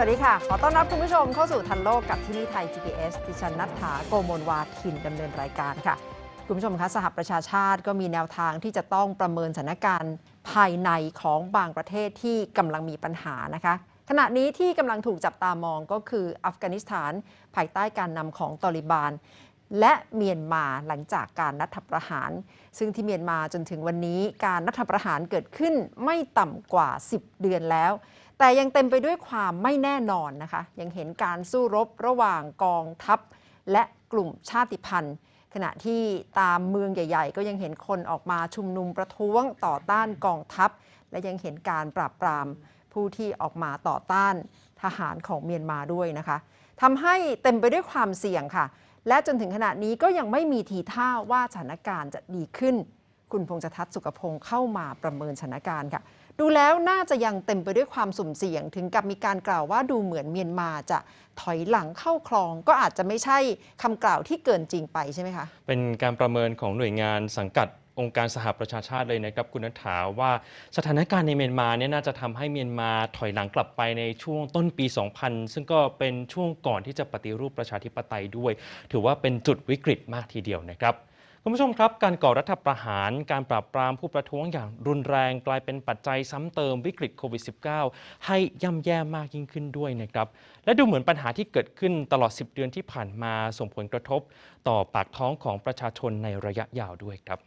วัสดีค่ะ ขอต้อนรับคุณผู้ชมเข้าสู่ทันโลกกับที่นี่ไทย PBS ดิฉันนัทธาโกโมลวาทินดำเนินรายการค่ะ คุณผู้ชมคะสหประชาชาติก็มีแนวทางที่จะต้องประเมินสถานการณ์ภายในของบางประเทศที่กำลังมีปัญหานะคะ ขณะนี้ที่กำลังถูกจับตามองก็คืออัฟกานิสถาน ภายใต้การนำของตอริบาน และเมียนมาหลังจากการรัฐประหาร ซึ่งที่เมียนมาจนถึงวันนี้การรัฐประหารเกิดขึ้นไม่ต่ำกว่า 10 เดือนแล้ว แต่ยังเต็มไปด้วยความไม่แน่นอนนะคะ ยังเห็นการสู้รบระหว่างกองทัพ และกลุ่มชาติพันธุ์ ขณะที่ตามเมืองใหญ่ ๆ ก็ยังเห็นคนออกมาชุมนุมประท้วงต่อต้านกองทัพ และยังเห็นการปราบปรามผู้ที่ออกมาต่อต้านทหารของเมียนมาด้วยนะคะทำให้เต็มไปด้วยความเสี่ยงค่ะ และจนถึงขณะนี้ก็ยังไม่มีทีท่าว่าสถานการณ์จะดีขึ้น คุณพงษ์ทัศน์สุขพงศ์เข้ามาประเมินสถานการณ์ค่ะ ดูแล้วน่าจะยังเต็มไปด้วยความสุ่มเสี่ยง ถึงกับมีการกล่าวว่าดูเหมือนเมียนมาจะถอยหลังเข้าคลองก็อาจจะไม่ใช่คำกล่าวที่เกินจริงไปใช่ไหมคะ เป็นการประเมินของหน่วยงานสังกัดองค์การสหประชาชาติเลยนะครับคุณนัฐาว่าสถานการณ์ในเมียนมาเนี่ยน่าจะทำให้เมียนมาถอยหลังกลับไปในช่วงต้นปี 2000 ซึ่งก็เป็นช่วงก่อนที่จะปฏิรูปประชาธิปไตยด้วย ถือว่าเป็นจุดวิกฤตมากทีเดียวนะครับ คุณผู้ชมครับ การก่อรัฐประหาร การปราบปรามผู้ประท้วงอย่างรุนแรงกลายเป็นปัจจัยซ้ำเติมวิกฤตโควิด -19 ให้ย่ำแย่มากยิ่งขึ้นด้วยนะครับ และดูเหมือนปัญหาที่เกิดขึ้นตลอด 10 เดือนที่ผ่านมาส่งผลกระทบ ต่อปากท้องของประชาชนในระยะยาวด้วยครับ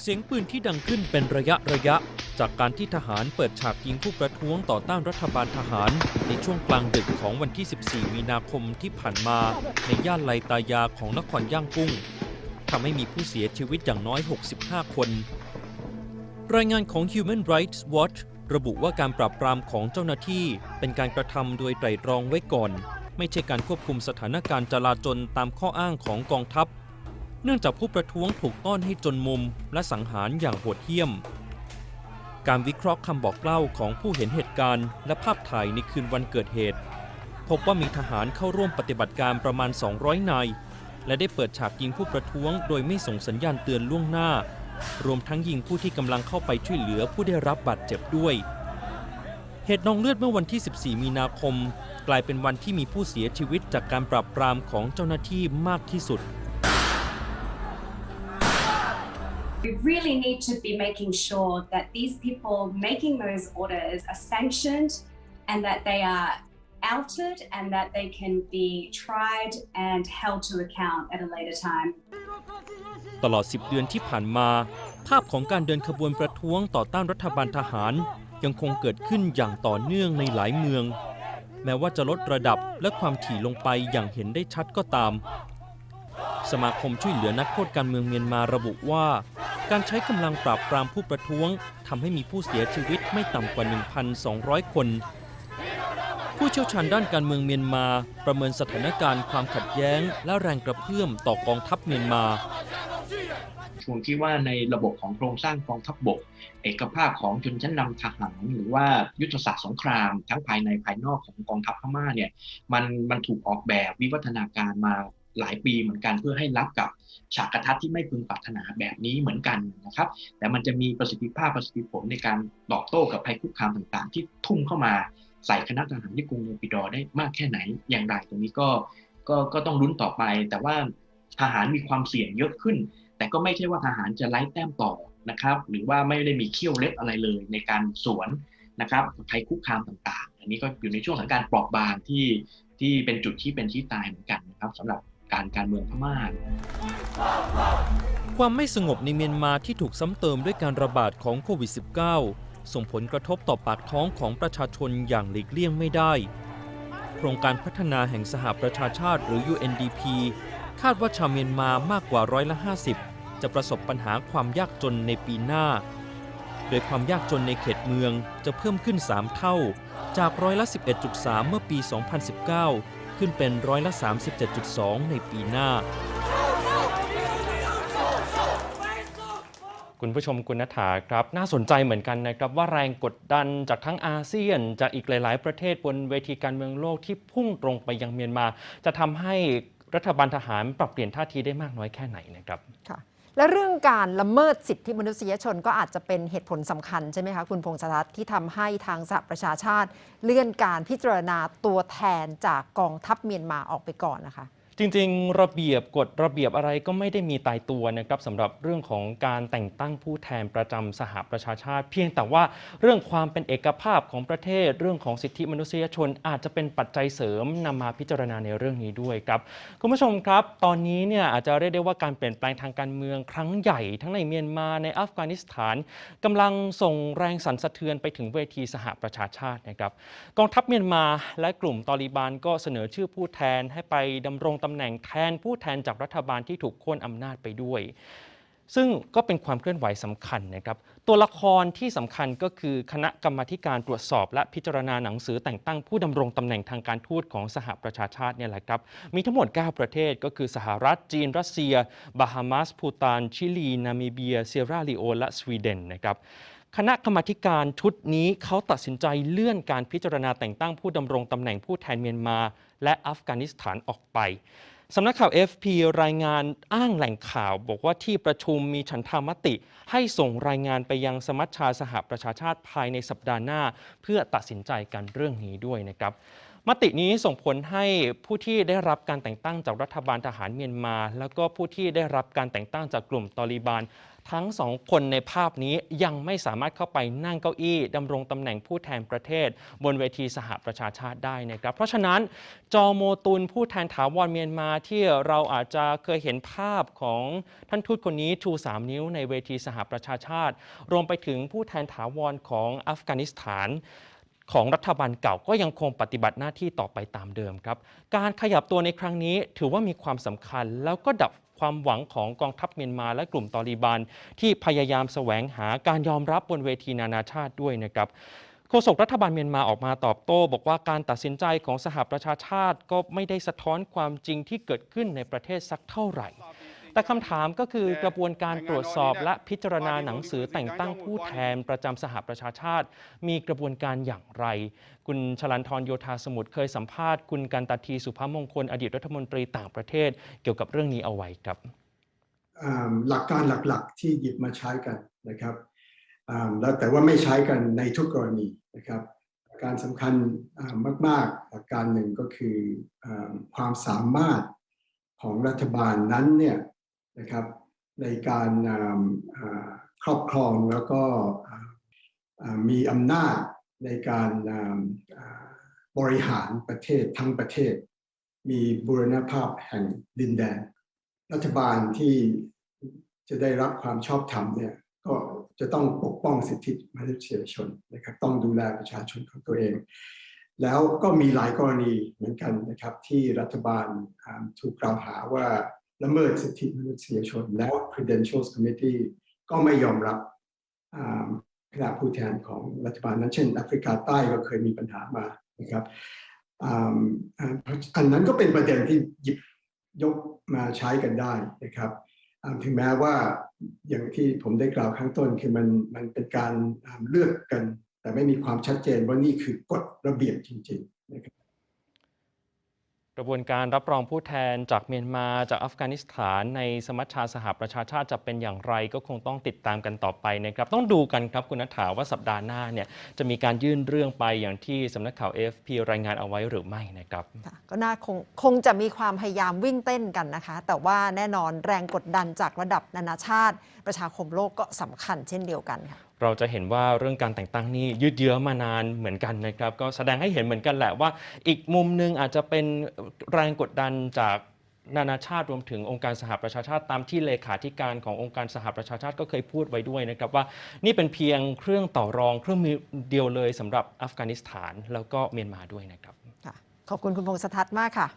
เสียงปืนที่ดังขึ้นเป็นระยะระยะ จากการที่ทหารเปิดฉากยิงผู้ประท้วงต่อต้านรัฐบาลทหาร ในช่วงกลางดึกของวันที่ 14 มีนาคมที่ผ่านมา ในย่านไลตายาของนครย่างกุ้งทำให้มีผู้เสียชีวิตอย่างน้อย 65 คน รายงานของ Human Rights Watch ระบุว่าการปราบปรามของเจ้าหน้าที่ เป็นการกระทำโดยไตรตรองไว้ก่อน ไม่ใช่การควบคุมสถานการณ์จลาจลตามข้ออ้างของกองทัพ เนื่องจากผู้ประท้วงถูกต้อนให้จนมุมและสังหารอย่างโหดเหี้ยม การวิเคราะห์คำบอกเล่าของผู้เห็นเหตุการณ์ และภาพถ่ายในคืนวันเกิดเหตุ พบว่ามีทหารเข้าร่วมปฏิบัติการประมาณ 200 นาย และได้เปิดฉากยิงผู้ประท้วง โดยไม่ส่งสัญญาณเตือนล่วงหน้า รวมทั้งยิงผู้ที่กำลังเข้าไปช่วยเหลือผู้ได้รับบาดเจ็บด้วย เหตุนองเลือดเมื่อวันที่ 14 มีนาคม กลายเป็นวันที่มีผู้เสียชีวิตจากการปราบปรามของเจ้าหน้าที่มากที่สุด We really need to be making sure that these people making those orders are sanctioned and that they are outed and that they can be tried and held to account at a later time. ตลอด 10 เดือนที่ผ่านมา ภาพของการเดินขบวนประท้วงต่อต้านรัฐบาลทหารยังคงเกิดขึ้นอย่างต่อเนื่องในหลายเมือง แม้ว่าจะลดระดับและความถี่ลงไปอย่างเห็นได้ชัดก็ตาม สมาคมช่วยเหลือนักโทษการเมืองเมียนมาระบุว่า การใช้กำลังปราบปรามผู้ประท้วงทำให้มีผู้เสียชีวิตไม่ต่ำกว่า 1,200 คน ผู้เชี่ยวชาญด้านการเมืองเมียนมา ประเมินสถานการณ์ความขัดแย้ง และแรงกระเพื่อมต่อกองทัพเมียนมาผมคิดว่าในระบบของโครงสร้างกองทัพบบก เอกภาพของชนชั้นนำทหาร หรือว่ายุทธศาสตร์สงคราม ทั้งภายในภายนอกของกองทัพพม่าเนี่ยมันมันถูกออกแบบวิวัฒนาการมา หลายปีเหมือนกันเพื่อให้รับกับฉากกระทัดที่ไม่พึงปรารถนาแบบนี้เหมือนกันนะครับ แต่มันจะมีประสิทธิภาพประสิทธิผลในการตอบโต้กับภัยคุกคามต่างๆ ที่ทุ่มเข้ามาใส่คณะทหารที่กรุงเนปิดอได้มากแค่ไหนอย่างไรตรงนี้ก็ก็ก็ต้องลุ้นต่อไป แต่ว่าทหารมีความเสี่ยงเยอะขึ้น แต่ก็ไม่ใช่ว่าทหารจะไล่แต้มต่อนะครับ หรือว่าไม่ได้มีเขี้ยวเล็บอะไรเลยในการสวนนะครับภัยคุกคามต่างๆ อันนี้ก็อยู่ในช่วงสถานการปราะบางที่ที่เป็นจุดที่เป็นที่ตายเหมือนกันนะครับสำหรับ การการเมืองพม่าความไม่สงบในเมียนมาที่ถูกซ้ำเติมด้วยการระบาดของโควิด -19 ส่งผลกระทบต่อปากท้องของประชาชนอย่างหลีกเลี่ยงไม่ได้ โครงการพัฒนาแห่งสหประชาชาติหรือ UNDP คาดว่าชาวเมียนมามากกว่าร้อยละ 50 จะประสบปัญหาความยากจนในปีหน้า โดยความยากจนในเขตเมืองจะเพิ่มขึ้น 3 เท่า จากร้อยละ 11.3 เมื่อปี 2019 ขึ้นเป็นร้อยละ 37.2 ในปีหน้า คุณผู้ชมคุณนัฐาครับ น่าสนใจเหมือนกันนะครับ ว่าแรงกดดันจากทั้งอาเซียน จากอีกหลาย ๆ ประเทศบนเวทีการเมืองโลกที่พุ่งตรงไปยังเมียนมา จะทำให้รัฐบาลทหารปรับเปลี่ยนท่าทีได้มากน้อยแค่ไหนนะครับค่ะ และเรื่องการละเมิดสิทธิมนุษยชนก็อาจจะเป็นเหตุผลสำคัญใช่ไหมคะคุณพงศธรที่ทำให้ทางสหประชาชาติ เลื่อนการพิจารณาตัวแทนจากกองทัพเมียนมาออกไปก่อนนะคะ จริงๆ ระเบียบกฎระเบียบอะไรก็ไม่ได้มีตายตัวนะครับสำหรับเรื่องของการแต่งตั้งผู้แทนประจำสหประชาชาติ เพียงแต่ว่าเรื่องความเป็นเอกภาพของประเทศ เรื่องของสิทธิมนุษยชนอาจจะเป็นปัจจัยเสริมนำมาพิจารณาในเรื่องนี้ด้วยครับคุณผู้ชมครับ ตอนนี้เนี่ยอาจจะเรียกได้ว่าการเปลี่ยนแปลงทางการเมืองครั้งใหญ่ทั้งในเมียนมาในอัฟกานิสถานกำลังส่งแรงสั่นสะเทือนไปถึงเวทีสหประชาชาตินะครับกองทัพเมียนมาและกลุ่มตอริบานก็เสนอชื่อผู้แทนให้ไปดำรงตำแหน่งแทนผู้แทนจากรัฐบาลที่ถูกโค่นอำนาจไปด้วย ซึ่งก็เป็นความเคลื่อนไหวสำคัญนะครับ ตัวละครที่สำคัญก็คือคณะกรรมาการตรวจสอบ และพิจารณาหนังสือแต่งตั้งผู้ดำรงตำแหน่งทางการทูตของสหประชาชาติเนี่ยแหละครับ มีทั้งหมด 9 ประเทศก็คือสหรัฐจีน รัสเซีย บาฮามาสพูตาน ชิลี นามิเบีย เซียราลีโอนและสวีเดนนะครับคณะกรรมการชุดนี้เขาตัดสินใจเลื่อนการพิจารณาแต่งตั้งผู้ดำรงตำแหน่งผู้แทนเมียนมา และอัฟกานิสถานออกไปสำนักข่าว FP รายงานอ้างแหล่งข่าว บอกว่าที่ประชุมมีฉันทามติ ให้ส่งรายงานไปยังสมัชชาสหประชาชาติภายในสัปดาห์หน้า เพื่อตัดสินใจกันเรื่องนี้ด้วยนะครับ มตินี้ส่งผลให้ผู้ที่ได้รับการแต่งตั้งจากรัฐบาลทหารเมียนมา แล้วก็ผู้ที่ได้รับการแต่งตั้งจากกลุ่มตอริบานทั้งสองคนในภาพนี้ยังไม่สามารถเข้าไปนั่งเก้าอี้ดำรงตำแหน่งผู้แทนประเทศ บนเวทีสหประชาชาติได้นะครับ เพราะฉะนั้นจอโมตุนผู้แทนถาวรเมียนมาที่เราอาจจะเคยเห็นภาพของท่านทูตคนนี้ชู 3 นิ้วในเวทีสหประชาชาติ รวมไปถึงผู้แทนถาวรของอัฟกานิสถาน ของรัฐบาลเก่าก็ยังคงปฏิบัติหน้าที่ต่อไปตามเดิมครับ การขยับตัวในครั้งนี้ถือว่ามีความสำคัญแล้วก็ดับความหวังของกองทัพเมียนมาและกลุ่มตอริบานที่พยายามแสวงหาการยอมรับบนเวทีนานาชาติด้วยนะครับโฆษกรัฐบาลเมียนมาออกมาตอบโต้ บอกว่าการตัดสินใจของสหประชาชาติก็ไม่ได้สะท้อนความจริงที่เกิดขึ้นในประเทศสักเท่าไหร่ แต่คำถามก็คือกระบวนการตรวจสอบและพิจารณาหนังสือแต่งตั้งผู้แทนประจำสหประชาชาติ มีกระบวนการอย่างไร คุณชลันทรโยธาสมุทรเคยสัมภาษณ์คุณกันตาทีสุภามงคลอดีตรัฐมนตรีต่างประเทศ เกี่ยวกับเรื่องนี้เอาไว้ครับอ่าหลักการหลักๆที่หยิบมาใช้กันนะครับอ่าแล้วแต่ว่าไม่ใช้กันในทุกกรณีนะครับ การสำคัญอ่ามากๆหลักการหนึ่งก็คืออาความสามารถของรัฐบาลนั้นเนี่ย นะครับในการครอบครองแล้วก็มีอำนาจในการบริหารประเทศทั้งประเทศ มีบูรณภาพแห่งดินแดน รัฐบาลที่จะได้รับความชอบธรรมเนี่ยก็จะต้องปกป้องสิทธิมนุษยชนนะครับต้องดูแลประชาชนของตัวเอง แล้วก็มีหลายกรณีเหมือนกันนะครับที่รัฐบาลถูกกล่าวหาว่า ละเมิดสิทธิมนุษยชน แล้ว Credentials Committee ก็ไม่ยอมรับคณะผู้แทนของรัฐบาลนั้น เช่นแอฟริกาใต้ก็เคยมีปัญหามานะครับอ,อันนั้นก็เป็นประเด็นที่หยิบยกมาใช้กันได้นะครับถึงแม้ว่าอย่างที่ผมได้กล่าวข้างต้นคือมันมันเป็นการเลือกกัน แต่ไม่มีความชัดเจนว่านี่คือกฎระเบียบจริง ๆ นะครับ กระบวนการรับรองผู้แทนจากเมียนมาจากอัฟกานิสถานในสมัชชาสหประชาชาติจะเป็นอย่างไรก็คงต้องติดตามกันต่อไปนะครับต้องดูกันครับคุณนัทถาว่าสัปดาห์หน้าเนี่ยจะมีการยื่นเรื่องไปอย่างที่สำนักข่าว AFP รายงานเอาไว้หรือไม่นะครับก็น่าคงคงจะมีความพยายามวิ่งเต้นกันนะคะ แต่ว่าแน่นอนแรงกดดันจากระดับนานาชาติ ประชาคมโลกก็สำคัญเช่นเดียวกันค่ะ เราจะเห็นว่าเรื่องการแต่งตั้งนี่ยืดเยื้อมานานเหมือนกันนะครับ ก็แสดงให้เห็นเหมือนกันแหละว่า อีกมุมหนึ่งอาจจะเป็นแรงกดดันจากนานาชาติรวมถึงองค์การสหประชาชาติตามที่เลขาธิการขององค์การสหประชาชาติก็เคยพูดไว้ด้วยนะครับว่านี่เป็นเพียงเครื่องต่อรองเครื่องมือเดียวเลยสำหรับอัฟกานิสถานแล้วก็เมียนมาด้วยนะครับขอบคุณคุณพงษ์สทัศน์มากค่ะ